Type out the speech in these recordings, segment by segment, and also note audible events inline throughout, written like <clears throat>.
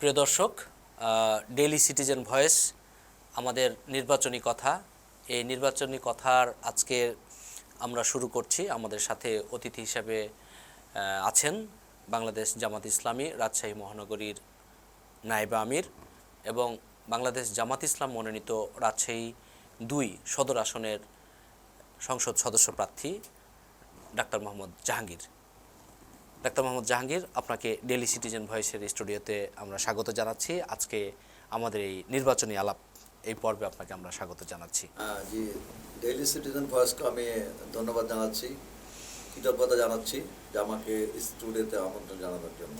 প্রিয় দর্শক daily citizen voice আমাদের নির্বাচনী কথা। এই নির্বাচনী কথার আজকে আমরা শুরু করছি। আমাদের সাথে অতিথি হিসাবে আছেন বাংলাদেশ জামাত ইসলামী, রাজশাহী মহানগরীর নায়েবা আমির এবং বাংলাদেশ জামাত ইসলাম মনোনীত রাজশাহী দুই সদর আসনের সংসদ সদস্য প্রার্থী ডাক্তার মোহাম্মদ জাহাঙ্গীর। ডাক্তার মোহাম্মদ জাহাঙ্গীর আপনাকে ডেলি সিটিজেন ভয়েসের স্টুডিওতে আমরা স্বাগত জানাচ্ছি। আজকে আমাদের এই নির্বাচনী আলাপ এই পর্বে আপনাকে আমরা স্বাগত জানাচ্ছি। জি ডেইলি সিটিজেন ভয়েসকে আমি ধন্যবাদ জানাচ্ছি কৃতজ্ঞতা জানাচ্ছি যে আমাকে স্টুডিওতে আমন্ত্রণ জানানোর জন্য।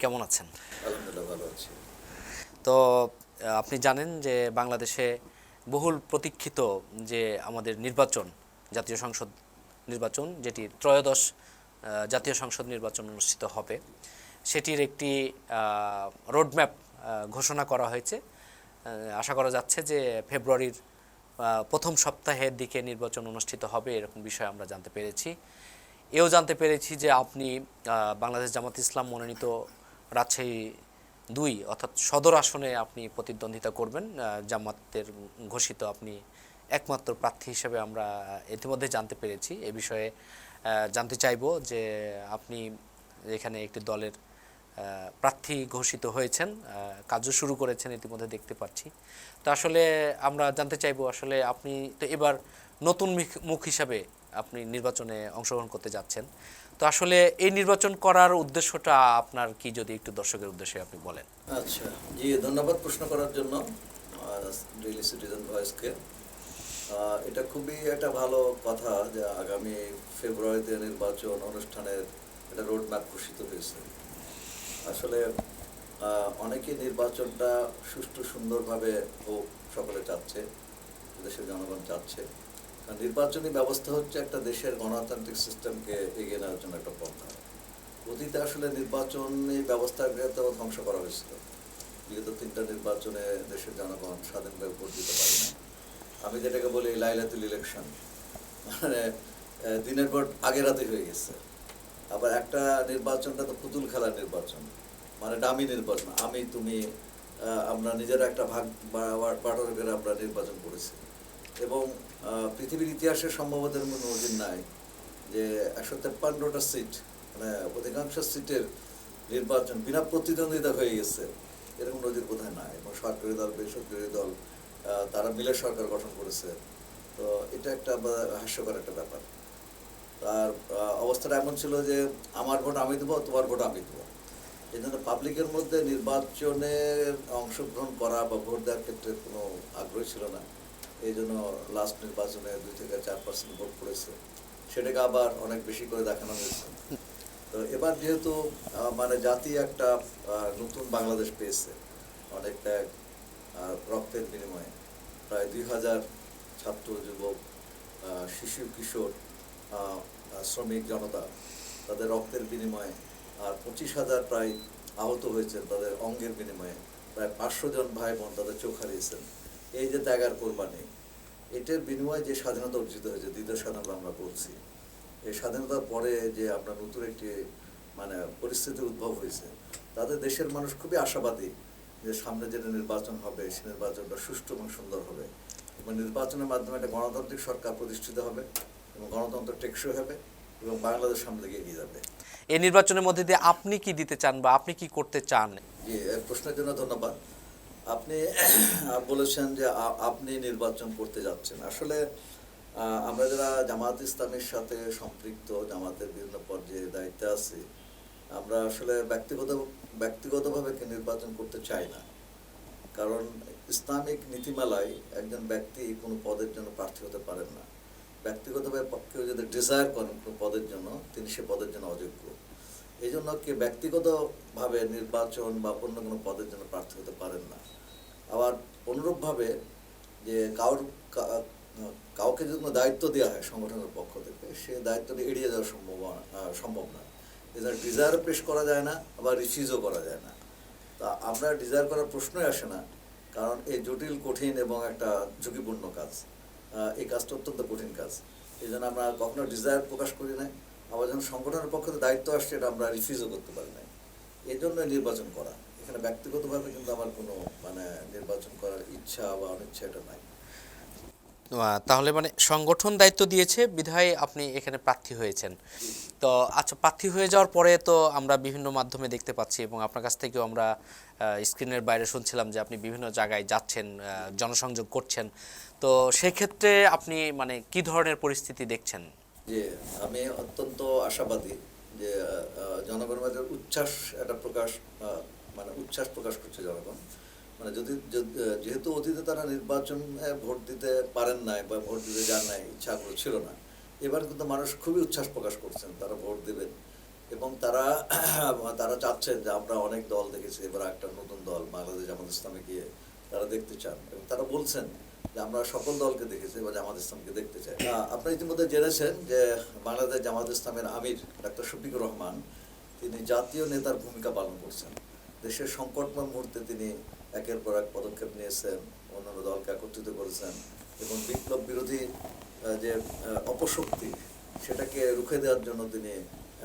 কেমন আছেন? আলহামদুলিল্লাহ ভালো আছি। তো আপনি জানেন যে বাংলাদেশে বহুল প্রতীক্ষিত যে আমাদের নির্বাচন জাতীয় সংসদ নির্বাচন যেটি ত্রয়োদশ জাতীয় সংসদ নির্বাচন অনুষ্ঠিত হবে। সেটির একটি রোডম্যাপ ঘোষণা করা হয়েছে। আশা করা যাচ্ছে যে ফেব্রুয়ারির প্রথম সপ্তাহের দিকে নির্বাচন অনুষ্ঠিত হবে, এরকম বিষয় আমরা জানতে পেরেছি। এও জানতে পেরেছি যে আপনি বাংলাদেশ জামাত ইসলাম মনোনীত রাজশাহী দুই অর্থাৎ সদর আসনে আপনি প্রতিদ্বন্দ্বিতা করবেন। জামাতের ঘোষিত আপনি একমাত্র প্রার্থী হিসেবে আমরা ইতিমধ্যে জানতে পেরেছি। এ বিষয়ে জানতে চাইব যে আপনি এখানে একটি দলের প্রার্থী ঘোষিত হয়েছেন কাজও শুরু করেছেন, ইতিমধ্যে দেখতে পাচ্ছি। তো আসলে আমরা জানতে চাইব আসলে আপনি তো এবার নতুন মিখ- হিসাবে আপনি নির্বাচনে অংশগ্রহণ করতে যাচ্ছেন। তো আসলে এই নির্বাচন করার উদ্দেশ্যটা আপনার কি, যদি একটু দর্শকের উদ্দেশ্যে আপনি বলেন। আচ্ছা জি, ধন্যবাদ প্রশ্ন করার জন্য ডেইলি সিটিজেন ভয়েসকে এটা খুবই একটা ভালো কথা যে আগামী ফেব্রুয়ারিতে নির্বাচন অনুষ্ঠানের একটা রোড ম্যাপ ঘোষিত হয়েছে। আসলে অনেকে নির্বাচনটা সুষ্ঠু সুন্দরভাবে হোক, সকলে চাচ্ছে, দেশের জনগণ চাচ্ছে। কারণ নির্বাচনী ব্যবস্থা হচ্ছে একটা দেশের গণতান্ত্রিক সিস্টেমকে এগিয়ে নেওয়ার জন্য একটা পন্থা। অতীতে আসলে নির্বাচনী ব্যবস্থাকে তো ধ্বংস করা হয়েছিল। বিগত তিনটা নির্বাচনে দেশের জনগণ স্বাধীনভাবে ভোট দিতে আমি যেটাকে বলি লাইলাতুল ইলেকশন। মানে দিনের পর আগে রাতে হয়ে গেছে। আবার একটা নির্বাচনটা তো পুতুল খেলার নির্বাচন মানে ডামি নির্বাচন। আমি, তুমি আমরা নিজেরা একটা ভাগ বাটর করে আমরা নির্বাচন করেছি। এবং পৃথিবীর ইতিহাসে সম্ভবত কোনো নজির নাই যে একশো তেপ্পান্নটা সিট মানে অধিকাংশ সিটের নির্বাচন বিনা প্রতিদ্বন্দ্বিতা হয়ে গেছে, এরকম নজির বোধহয় নাই। এবং সরকারি দল, বেসরকারি দল তারা মিলে সরকার গঠন করেছে। তো এটা একটা হাস্যকর একটা ব্যাপার। তার অবস্থাটা এমন ছিল যে, আমার ভোট আমি দেবো, তোমার ভোট আমি দেবো। এই জন্য পাবলিকের মধ্যে নির্বাচনে অংশগ্রহণ করা বা ভোট দেওয়ার ক্ষেত্রে কোনো আগ্রহ ছিল না। এই জন্য লাস্ট নির্বাচনে দুই থেকে চার পার্সেন্ট ভোট পড়েছে। সেটাকে আবার অনেক বেশি করে দেখানো হয়েছে। তো এবার যেহেতু মানে জাতি একটা নতুন বাংলাদেশ পেয়েছে অনেক ত্যাগ আর রক্তের বিনিময়ে। প্রায় দুই হাজার ছাত্র, যুবক শিশু, কিশোর শ্রমিক, জনতা তাদের রক্তের বিনিময়ে আর পঁচিশ হাজার প্রায় আহত হয়েছেন, তাদের অঙ্গের বিনিময়ে। প্রায় পাঁচশো জন ভাই বোন তাদের চোখ হারিয়েছেন। এই যে ত্যাগার কোরবানি, এটার বিনিময়ে যে স্বাধীনতা অর্জিত হয়েছে, দ্বিতীয় স্বাধীনতা আমরা বলছি এই স্বাধীনতার পরে যে আমরা নতুন একটি মানে পরিস্থিতির উদ্ভব হয়েছে তাদের দেশের মানুষ খুবই আশাবাদী যে সামনে যেটা নির্বাচন হবে সে নির্বাচনটা সুষ্ঠু এবং সুন্দর হবে। এবং নির্বাচনের মাধ্যমে একটা গণতান্ত্রিক সরকার প্রতিষ্ঠিত হবে এবং গণতন্ত্র টেকসই হবে এবং বাংলাদেশ সামনে এগিয়ে যাবে। এই নির্বাচনের মধ্যে দিয়ে আপনি কি দিতে চান বা আপনি কি করতে চান? জি প্রশ্নের জন্য ধন্যবাদ। আপনি বলেছেন যে আপনি নির্বাচন করতে যাচ্ছেন। আসলে আমরা যারা জামাত ইসলামের সাথে সম্পৃক্ত জামাতের বিভিন্ন পর্যায়ে দায়িত্বে আছি আমরা আসলে ব্যক্তিগত ব্যক্তিগতভাবে নির্বাচন করতে চায় না। কারণ ইসলামিক নীতিমালায় একজন ব্যক্তি কোনো পদের জন্য প্রার্থী হতে পারেন না। ব্যক্তিগতভাবে কেউ যদি ডিজায়ার করেন কোনো পদের জন্য, তিনি সে পদের জন্য অযোগ্য। এই জন্য কে ব্যক্তিগতভাবে নির্বাচন বা অন্য কোনো পদের জন্য প্রার্থী হতে পারেন না। আবার অনুরূপভাবে যে কাউর কাউকে যদি কোনো দায়িত্ব দেওয়া হয় সংগঠনের পক্ষ থেকে, সে দায়িত্বটি এড়িয়ে যাওয়া সম্ভব সম্ভব না। এছাড়া ডিজায়ারও পেশ করা যায় না, আবার রিফিউজও করা যায় না। তা আমরা ডিজায়ার করার প্রশ্নই আসে না, কারণ এই জটিল, কঠিন এবং একটা ঝুঁকিপূর্ণ কাজ। এই কাজটা অত্যন্ত কঠিন কাজ। এই জন্য আমরা কখনো ডিজায়ার প্রকাশ করি না আবার যখন সংগঠনের পক্ষ থেকে দায়িত্ব আসছে, এটা আমরা রিফিউজও করতে পারি না এই জন্য নির্বাচন করা। এখানে ব্যক্তিগতভাবে কিন্তু আমার কোনো মানে নির্বাচন করার ইচ্ছা বা অনিচ্ছা এটা নাই। তাহলে মানে সংগঠন দায়িত্ব দিয়েছে, বিধায় আপনি এখানে প্রার্থী হয়েছেন। তো আচ্ছা প্রার্থী হয়ে যাওয়ার পরে তো আমরা বিভিন্ন মাধ্যমে দেখতে পাচ্ছি এবং আপনার কাছ থেকেও আমরা স্ক্রিনের বাইরে শুনছিলাম যে আপনি বিভিন্ন জায়গায় যাচ্ছেন জনসংযোগ করছেন। তো সেক্ষেত্রে আপনি মানে কি ধরনের পরিস্থিতি দেখছেন? যে আমি অত্যন্ত আশাবাদী যে জনগণের উচ্ছ্বাস, একটা প্রকাশ মানে উচ্ছ্বাস প্রকাশ করছে জনগণ। মানে যদি যেহেতু অতীতে তারা নির্বাচনে ভোট দিতে পারেন নাই বা ভোট দিতে যান নাই ইচ্ছা ছিল না, এবার কিন্তু মানুষ খুবই উচ্ছ্বাস প্রকাশ করছেন, তারা ভোট দেবেন। এবং তারা তারা চাচ্ছেন যে আমরা অনেক দল দেখেছি, এবার একটা নতুন দল, বাংলাদেশ জামাত ইসলামে গিয়ে তারা দেখতে চান। এবং তারা বলছেন যে আমরা সকল দলকে দেখেছি, এবার জামাত ইসলামকে দেখতে চাই। আপনারা ইতিমধ্যে জেনেছেন যে বাংলাদেশ জামাত ইসলামের আমির ডাক্তার শফিকুর রহমান, তিনি জাতীয় নেতার ভূমিকা পালন করছেন। দেশের সংকটময় মুহূর্তে তিনি একের পর এক পদক্ষেপ নিয়েছেন, অন্যান্য দলকে একত্রিত করেছেন এবং বিপ্লব বিরোধী যে অপশক্তি সেটাকে রুখে দেওয়ার জন্য তিনি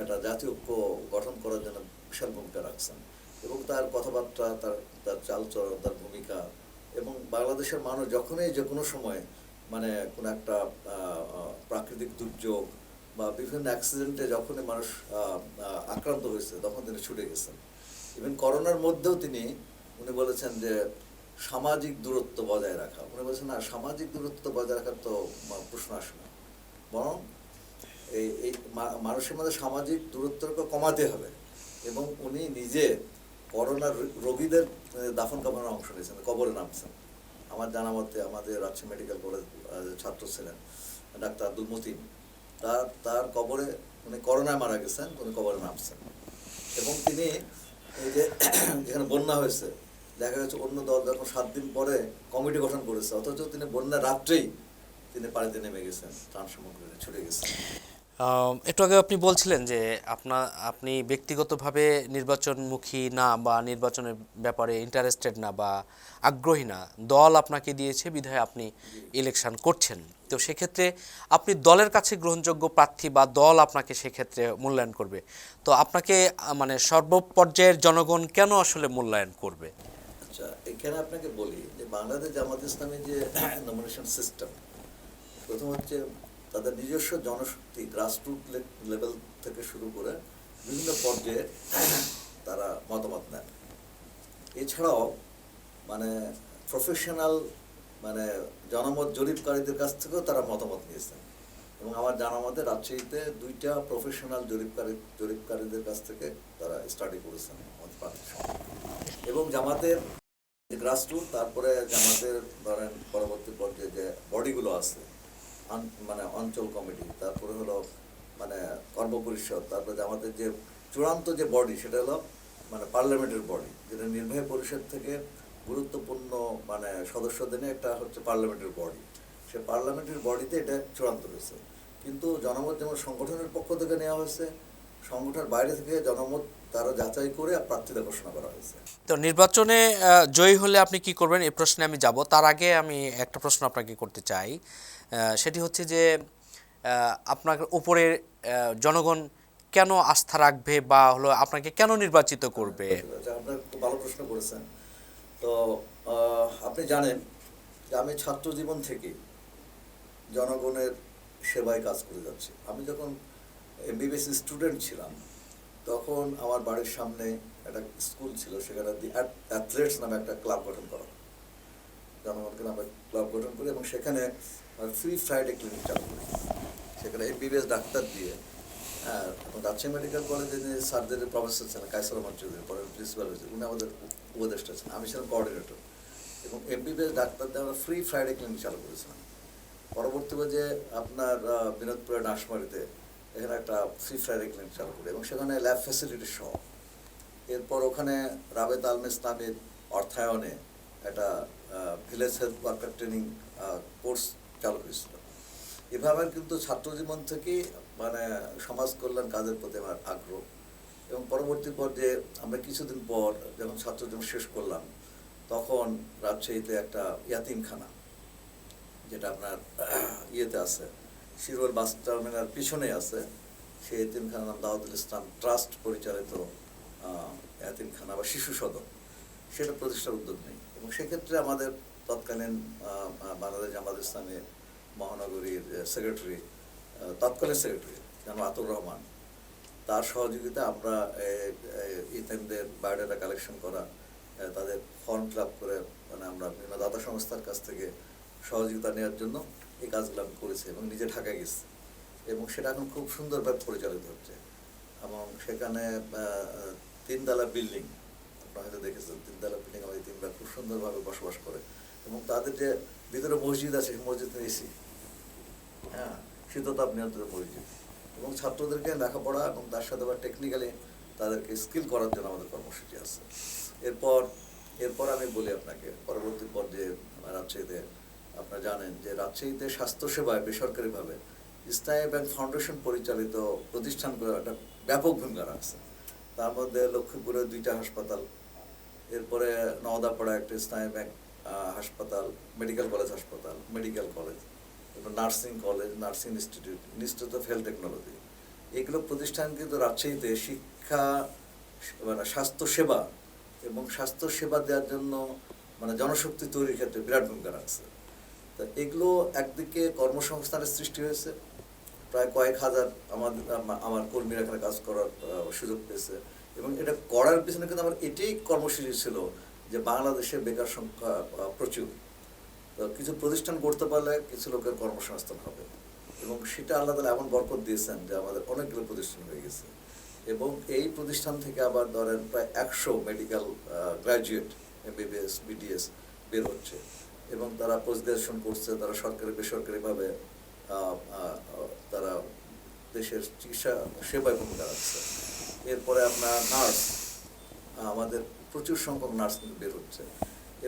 একটা জাতীয় ঐক্য গঠন করার জন্য বিশাল ভূমিকা রাখছেন এবং তার কথাবার্তা, তার তার চালচলন, তার ভূমিকা এবং বাংলাদেশের মানুষ যখনই যে কোনো সময় মানে কোনো একটা প্রাকৃতিক দুর্যোগ বা বিভিন্ন অ্যাক্সিডেন্টে যখনই মানুষ আক্রান্ত হয়েছে তখন তিনি ছুটে গেছেন। ইভেন করোনার মধ্যেও তিনি উনি বলেছেন যে সামাজিক দূরত্ব বজায় রাখা। উনি বলেছেন, না, সামাজিক দূরত্ব বজায় রাখার তো প্রশ্ন আসে না। বরং এই এই মানুষের মধ্যে সামাজিক দূরত্বকে কমাতে হবে। এবং উনি নিজে করোনার রোগীদের দাফন কাফনের অংশ নিয়েছেন, কবরে নামছেন। আমার জানা মতে আমাদের রাজশাহী মেডিকেল কলেজ ছাত্র ছিলেন ডাক্তার আব্দুল মতিন। তার তার কবরে উনি করোনায় মারা গেছেন, উনি কবরে নামছেন। এবং তিনি এই যে, যেখানে বন্যা হয়েছে দেখা গেছে অন্য দল যখন সাত দিন পরে কমিটি গঠন করেছে, অথচ তিনি বন্যার রাত্রেই তিনি পানিতে নেমে গেছেন, ত্রাণ সামগ্রী ছুটে গেছেন। একটু আগে আপনি বলছিলেন যে আপনার আপনি ব্যক্তিগতভাবে নির্বাচনমুখী না বা নির্বাচনের ব্যাপারে ইন্টারেস্টেড না বা আগ্রহী না, দল আপনাকে দিয়েছে, বিধায় আপনি ইলেকশন করছেন। তো সেক্ষেত্রে আপনি দলের কাছে গ্রহণযোগ্য প্রার্থী বা দল আপনাকে সেক্ষেত্রে মূল্যায়ন করবে। তো আপনাকে মানে সর্বপর্যায়ের জনগণ কেন আসলে মূল্যায়ন করবে? আচ্ছা এখানে আপনাকে বলি যে বাংলাদেশ জামাত ইসলামের যে <clears throat> নমিনেশন সিস্টেম প্রথম হচ্ছে তাদের নিজস্ব জনশক্তি গ্রাসরুট লেভেল থেকে শুরু করে বিভিন্ন পর্যায়ে <clears throat> তারা মতামত নেন। এছাড়াও মানে প্রফেশনাল মানে জনমত জরিপকারীদের কাছ থেকেও তারা মতামত নিয়েছেন এবং আমার জানা মতে রাজশাহীতে দুইটা প্রফেশনাল জরিপকারী, জরিপকারীদের কাছ থেকে তারা স্টাডি করেছেন এবং জামাতের গ্রাসরুট তারপরে জামাতের ধরেন পরবর্তী পর্যায়ে যে বডিগুলো আছে মানে অঞ্চল কমিটি, তারপরে হলো মানে কর্ম পরিষদ, তারপরে জামাতের যে চূড়ান্ত যে বডি, সেটা হলো মানে পার্লামেন্টের বডি, যেটা নির্বাহী পরিষদ থেকে গুরুত্বপূর্ণ মানে সদস্যদের একটা হচ্ছে পার্লামেন্টের বডি। সে পার্লামেন্টের বডিতে এটা চূড়ান্ত হয়েছে। কিন্তু জনমত যেমন সংগঠনের পক্ষ থেকে নেওয়া হয়েছে, সংগঠনের বাইরে থেকে জনমত তারা যাচাই করে প্রার্থীতা ঘোষণা করা হয়েছে। তো নির্বাচনে জয়ী হলে আপনি কি করবেন? এই প্রশ্নে আমি যাব। তার আগে আমি একটা প্রশ্ন আপনাকে করতে চাই। সেটি হচ্ছে যে আপনার উপরে জনগণ কেন আস্থা রাখবে বা হলো আপনাকে কেন নির্বাচিত করবে? আচ্ছা, আপনার ভালো প্রশ্ন করেছেন। তো আপনি জানেন যে আমি ছাত্র জীবন থেকে জনগণের সেবায় কাজ করে যাচ্ছি। আমি যখন এমবিবিএস স্টুডেন্ট ছিলাম তখন আমার বাড়ির সামনে একটা স্কুল ছিল, সেখানে দি অ্যাথলেটস নামে একটা ক্লাব গঠন করা। জনগণকে নামে ক্লাব গঠন করি এবং সেখানে ফ্রি ফ্রাইডে ক্লিনিক চালু করি। সেখানে এমবিবিএস ডাক্তার দিয়ে হ্যাঁ এবং রাজশাহী মেডিকেল কলেজে যে সার্জারি প্রফেসর ছিলেন কাইসার রহমান পরে প্রিন্সিপাল হয়েছে, উনি আমাদের উপদেষ্টা ছিলেন, আমি ছিলাম কোঅর্ডিনেটর এবং এমবিবিএস ডাক্তার দিয়ে আমরা ফ্রি ফ্রাইডে ক্লিনিক চালু করেছিলাম। পরবর্তী যে আপনার বিনোদপুরের নাশমারিতে এখানে একটা ফ্রি ফ্রাইডে ক্লিনিক চালু করি। এবং সেখানে ল্যাব ফ্যাসিলিটি সহ। এরপর ওখানে রাবেত আলম ইসলামের অর্থায়নে একটা village health worker training course চালু হয়েছিল এভাবে কিন্তু ছাত্র জীবন থেকেই মানে সমাজ কল্যাণ কাজের প্রতি আমার আগ্রহ। এবং পরবর্তী পর্যায়ে আমরা কিছুদিন পর যখন ছাত্র জীবন শেষ করলাম, তখন রাজশাহীতে একটা ইয়াতিমখানা, যেটা আপনার ইয়েতে আছে শিরোল বাস টার্মিনাল পিছনে আছে। সেই এতিমখানার নাম দাউদুল ইসলাম ট্রাস্ট পরিচালিত এতিমখানা বা শিশু সদন। সেটা প্রতিষ্ঠার উদ্যোগ নেই। এবং সেক্ষেত্রে আমাদের তৎকালীন বাংলাদেশ জামাত ইসলামের মহানগরীর সেক্রেটারি তৎকালীন সেক্রেটারি যেন আতুর রহমান। তার সহযোগিতা আমরা ইতেমদের বায়োডাটা কালেকশন করা তাদের ফর্ম ফিল করে মানে আমরা বিভিন্ন দাতা সংস্থার কাছ থেকে সহযোগিতা নেওয়ার জন্য এই কাজগুলো আমি করেছি এবং নিজে ঢাকায় গেছি। এবং সেটা এখন খুব সুন্দরভাবে পরিচালিত হচ্ছে। এবং সেখানে তিনতলা বিল্ডিং, আপনারা হয়তো দেখেছেন, তিনতলা বিল্ডিং আমাদের তিনটা খুব সুন্দরভাবে বসবাস করে। এবং তাদের যে ভিতরে মসজিদ আছে, সেই মসজিদ এসি। হ্যাঁ শীততাপ নিয়ন্ত্রিত মসজিদ। এবং ছাত্রদেরকে লেখাপড়া এবং তার সাথে আবার টেকনিক্যালি তাদেরকে স্কিল করার জন্য আমাদের কর্মসূচি আছে। এরপর এরপর আমি বলি আপনাকে, পরবর্তী পর্যায়ে রাজশাহীতে আপনারা জানেন যে রাজশাহীতে স্বাস্থ্যসেবায় বেসরকারিভাবে ইসলামী ব্যাংক ফাউন্ডেশন পরিচালিত প্রতিষ্ঠানগুলো একটা ব্যাপক ভূমিকা রাখছে। তার মধ্যে লক্ষ্মীপুরে দুইটা হাসপাতাল, এরপরে নওদাপাড়া একটা ইসলামী ব্যাংক হাসপাতাল, মেডিকেল কলেজ হাসপাতাল, মেডিকেল কলেজ, এরপর nursing college, nursing institute institute of health technology. এগুলো প্রতিষ্ঠান কিন্তু রাজশাহীতে শিক্ষা মানে স্বাস্থ্যসেবা এবং স্বাস্থ্যসেবা দেওয়ার জন্য মানে জনশক্তি তৈরির ক্ষেত্রে বিরাট ভূমিকা রাখছে। এগুলো একদিকে কর্মসংস্থানের সৃষ্টি হয়েছে। প্রায় কয়েক হাজার আমাদের আমার কর্মীরা এখানে কাজ করার সুযোগ পেয়েছে। এবং এটা করার পিছনে কিন্তু আমার এটাই কর্মসূচি ছিল যে বাংলাদেশে বেকার সংখ্যা প্রচুর। কিছু প্রতিষ্ঠান করতে পারলে কিছু লোকের কর্মসংস্থান হবে। এবং সেটা আল্লাহ তালা এমন বরকত দিয়েছেন যে আমাদের অনেকগুলো প্রতিষ্ঠান হয়ে গেছে। এবং এই প্রতিষ্ঠান থেকে আবার ধরেন প্রায় একশো মেডিকেল গ্র্যাজুয়েট এমবিবিএস বিডিএস বের হচ্ছে। এবং তারা পোস্ট করছে, তারা সরকারি, বেসরকারিভাবে তারা দেশের চিকিৎসা সেবায় ভূমিকা রাখছে। এরপরে আপনার নার্স, আমাদের প্রচুর সংখ্যক নার্স কিন্তু বের হচ্ছে।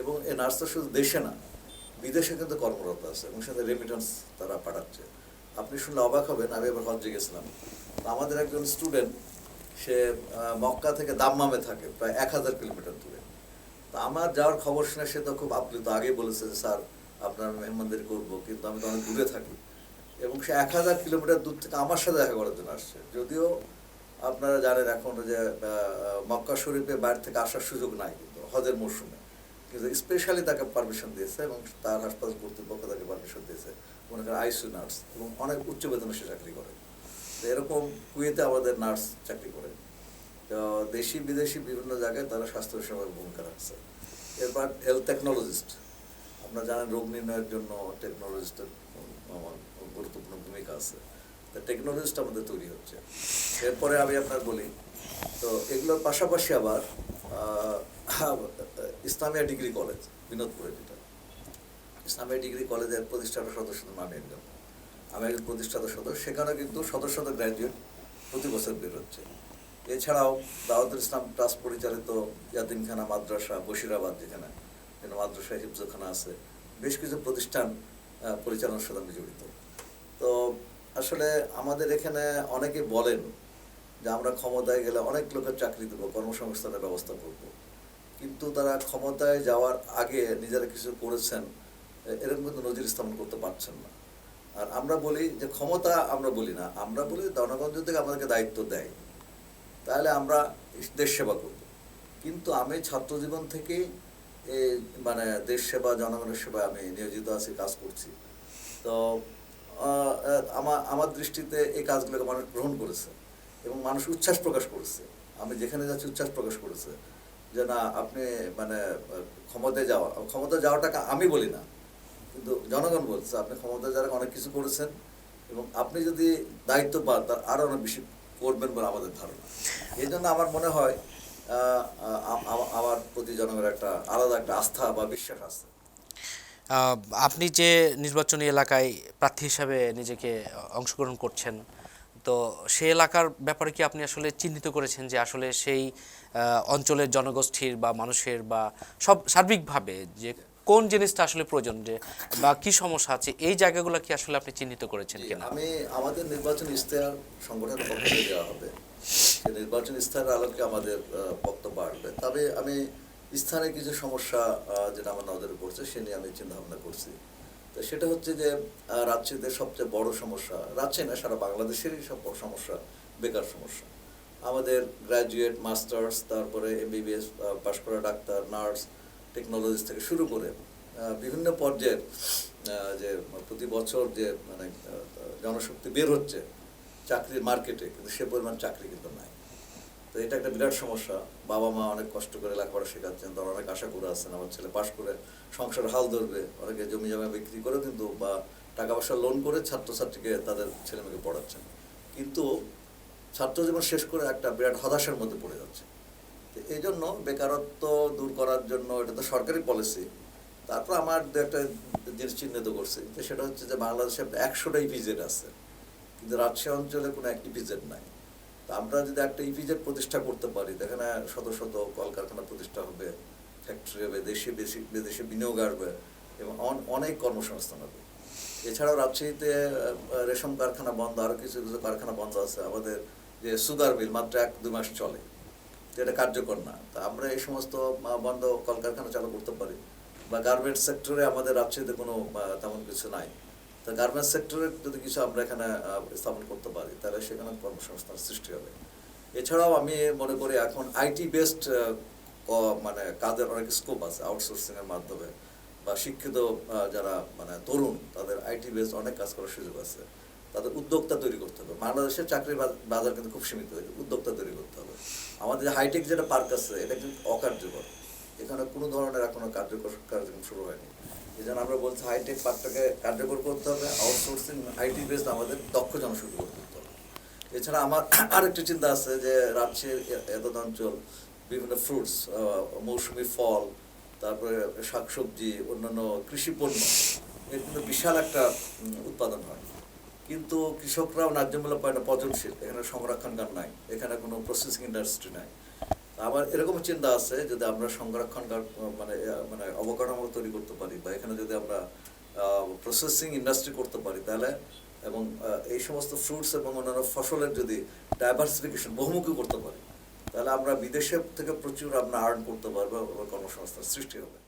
এবং এই নার্সটা শুধু দেশে না, বিদেশে কিন্তু কর্মরত আছে এবং সাথে রেমিটেন্স তারা পাঠাচ্ছে। আপনি শুনলে অবাক হবেন, আমি এবার হজ্জে গেছিলাম। আমাদের একজন স্টুডেন্ট সে মক্কা থেকে দাম্মামে থাকে, প্রায় এক হাজার কিলোমিটার দূরে। তা আমার যাওয়ার খবর শুনে সে তো খুব আপ্লুত আগে বলেছে যে, স্যার, আপনার মেহমানদের করব, কিন্তু আমি তো অনেক দূরে থাকি। এবং সে এক হাজার কিলোমিটার দূর থেকে আমার সাথে দেখা করার জন্য আসছে। যদিও আপনারা জানেন এখন যে মক্কা শরীফে বাইরে থেকে আসার সুযোগ নাই, কিন্তু হজের মরশুমে কিন্তু স্পেশালি তাকে পারমিশন দিয়েছে এবং তার হাসপাতাল কর্তৃপক্ষ তাকে পারমিশন দিয়েছে। মনে করেন আইসিউ নার্স এবং অনেক উচ্চ বেতনে সে চাকরি করে। এরকম কুয়েতে আমাদের নার্স চাকরি করে। দেশি, বিদেশি বিভিন্ন জায়গায় তারা স্বাস্থ্য সেবার ভূমিকা রাখছে। এরপর হেলথ টেকনোলজিস্ট আপনারা জানেন রোগ নির্ণয়ের জন্য টেকনোলজিস্টের আমার গুরুত্বপূর্ণ ভূমিকা আছে। তো টেকনোলজিস্ট আমাদের তৈরি হচ্ছে। এরপরে আমি আপনার বলি, তো এগুলোর পাশাপাশি আবার ইসলামিয়া ডিগ্রি কলেজ, বিনোদপুরে যেটা। ইসলামিয়া ডিগ্রি কলেজের প্রতিষ্ঠাতা সদস্যদের নামে একজন আমি একজন প্রতিষ্ঠাতা সদস্য সেখানে কিন্তু সদস্যতা গ্র্যাজুয়েট প্রতি বছর বের হচ্ছে। এছাড়াও দাওয়াতুল ইসলাম ট্রাস্ট পরিচালিত ইয়াতিমখানা মাদ্রাসা বশিরাবাদ যেখানে যেখানে মাদ্রাসা হিফজখানা আছে, বেশ কিছু প্রতিষ্ঠান পরিচালনার সাথে আমি জড়িত। তো আসলে আমাদের এখানে অনেকে বলেন যে আমরা ক্ষমতায় গেলে অনেক লোকের চাকরি দেবো, কর্মসংস্থানের ব্যবস্থা করব। কিন্তু তারা ক্ষমতায় যাওয়ার আগে নিজেরা কিছু করেছেন, এরকম কিন্তু নজির স্থাপন করতে পারছেন না। আর আমরা বলি যে ক্ষমতা আমরা বলি না, আমরা বলি জনগণ যদি আমাদেরকে দায়িত্ব দেয় তাহলে আমরা দেশ সেবা করব। কিন্তু আমি ছাত্র জীবন থেকেই এই মানে দেশ সেবা, জনগণের সেবায় আমি নিয়োজিত আছি, কাজ করছি। তো আমার আমার দৃষ্টিতে এই কাজগুলোকে মানুষ গ্রহণ করেছে এবং মানুষ উচ্ছ্বাস প্রকাশ করেছে। আমি যেখানে যাচ্ছি উচ্ছ্বাস প্রকাশ করেছে যে, না, আপনি মানে ক্ষমতায় যাওয়া, ক্ষমতায় যাওয়াটাকে আমি বলি না, কিন্তু জনগণ বলছে, আপনি ক্ষমতায় যারা অনেক কিছু করেছেন এবং আপনি যদি দায়িত্ব পান তার আরও অনেক বেশি করবেন বলে আমাদের ধারণা। এই জন্য আমার মনে হয় আমার প্রতি জনগণের একটা আলাদা একটা আস্থা বা বিশ্বাস আছে। আপনি যে নির্বাচনী এলাকায় প্রার্থী হিসাবে নিজেকে অংশগ্রহণ করছেন, তো সেই এলাকার ব্যাপারে কি আপনি আসলে চিহ্নিত করেছেন যে আসলে সেই অঞ্চলের জনগোষ্ঠীর বা মানুষের বা সব সার্বিকভাবে যে কোন জিনিসটা আসলে প্রয়োজন যে বা কি সমস্যা আছে এই জায়গাগুলো কি আসলে আপনি চিহ্নিত করেছেন কিনা? আমি আমাদের নির্বাচন ইশতেহার সংগঠনের পক্ষ থেকে দেওয়া হবে। নির্বাচন ইশতেহারের আলোকে আমাদের বক্তব্য আসবে। তবে আমি স্থানে কিছু সমস্যা যেটা আমার নজরে পড়ছে সে নিয়ে আমি চিন্তা ভাবনা করছি। তো সেটা হচ্ছে যে রাজশাহীতে সবচেয়ে বড় সমস্যা রাজশাহী না সারা বাংলাদেশেরই সব বড় সমস্যা বেকার সমস্যা। আমাদের গ্র্যাজুয়েট মাস্টার্স তারপরে এমবিবিএস পাশ করা ডাক্তার নার্স টেকনোলজিস্ট থেকে শুরু করে বিভিন্ন পর্যায়ের যে প্রতি বছর যে মানে জনশক্তি বের হচ্ছে চাকরির মার্কেটে, কিন্তু সে পরিমাণ চাকরি কিন্তু নাই। তো এটা একটা বিরাট সমস্যা। বাবা মা অনেক কষ্ট করে লেখাপড়া শেখাচ্ছেন, তারা অনেক আশা করে আছেন, আমার ছেলে পাশ করে সংসার হাল ধরবে, অনেকে জমি জমা বিক্রি করে কিন্তু বা টাকা পয়সা লোন করে ছাত্রছাত্রীকে তাদের ছেলে মেয়েকে পড়াচ্ছেন। কিন্তু ছাত্র জীবন শেষ করে একটা বিরাট হতাশার মধ্যে পড়ে যাচ্ছে। এই জন্য বেকারত্ব দূর করার জন্য এটা তো সরকারি পলিসি তারপর আমার একটা জিনিস চিহ্নিত করছি, যে সেটা হচ্ছে যে বাংলাদেশে একশোটা ইপিজেড আছে, কিন্তু রাজশাহী অঞ্চলে কোনো এক ইপিজেড নাই। তা আমরা যদি একটা ইপিজেড প্রতিষ্ঠা করতে পারি যেখানে শত শত কলকারখানা প্রতিষ্ঠা হবে ফ্যাক্টরি হবে, দেশে বেশি, বিদেশে বিনিয়োগ আসবে, এবং অন- অনেক কর্মসংস্থান হবে। এছাড়াও রাজশাহীতে রেশম কারখানা বন্ধ আরও কিছু কিছু কারখানা বন্ধ আছে, আমাদের যে সুগার মিল মাত্র এক দু মাস চলে। এটা কার্যকর না। তা আমরা এই সমস্ত বন্ধ কলকারখানা চালু করতে পারি। বা গার্মেন্টস সেক্টরে আমাদের রাজশাহীতে কোনো তেমন কিছু নাই। তা গার্মেন্টস সেক্টরে যদি কিছু আমরা এখানে স্থাপন করতে পারি, তাহলে সেখানে কর্মসংস্থান সৃষ্টি হবে। এছাড়াও আমি মনে করি এখন আইটি বেসড মানে কাজের অনেক স্কোপ আছে আউটসোর্সিংয়ের মাধ্যমে। বা শিক্ষিত যারা মানে তরুণ, তাদের আইটি বেসড অনেক কাজ করার সুযোগ আছে। তাদের উদ্যোক্তা তৈরি করতে হবে। বাংলাদেশের চাকরির বাজ- বাজার কিন্তু খুব সীমিত, উদ্যোক্তা তৈরি করতে হবে। আমাদের হাইটেক যেটা পার্ক আছে, এটা কিন্তু অকার্যকর। এখানে কোনো ধরনের এখনও কার্যকর কার্যক্রম শুরু হয়নি। এই জন্য আমরা বলছি হাইটেক পার্কটাকে কার্যকর করতে হবে আউটসোর্সিং আইটি বেসড আমাদের দক্ষ জনশক্তি তুলতে হবে। এছাড়া আমার <clears throat> আরেকটি চিন্তা আছে যে রাজ্যের এতদ অঞ্চল বিভিন্ন ফ্রুটস মৌসুমি ফল, তারপরে শাকসবজি, অন্যান্য কৃষি পণ্য, এর কিন্তু বিশাল একটা উৎপাদন হয়। কিন্তু কৃষকরাও ন্যায্য মূল্য পায় না পচনশীল। এখানে সংরক্ষণগার নাই এখানে কোনো প্রসেসিং ইন্ডাস্ট্রি নাই। আবার এরকম চিন্তা আছে যদি আমরা সংরক্ষণগার আহ, মানে মানে অবকাঠামো তৈরি করতে পারি বা এখানে যদি আমরা প্রসেসিং ইন্ডাস্ট্রি করতে পারি তাহলে এবং এই সমস্ত ফ্রুটস এবং অন্যান্য ফসলের যদি ডাইভার্সিফিকেশন বহুমুখী করতে পারি তাহলে আমরা বিদেশের থেকে প্রচুর আমরা আর্ন করতে পারব কর্মসংস্থান সৃষ্টি হবে।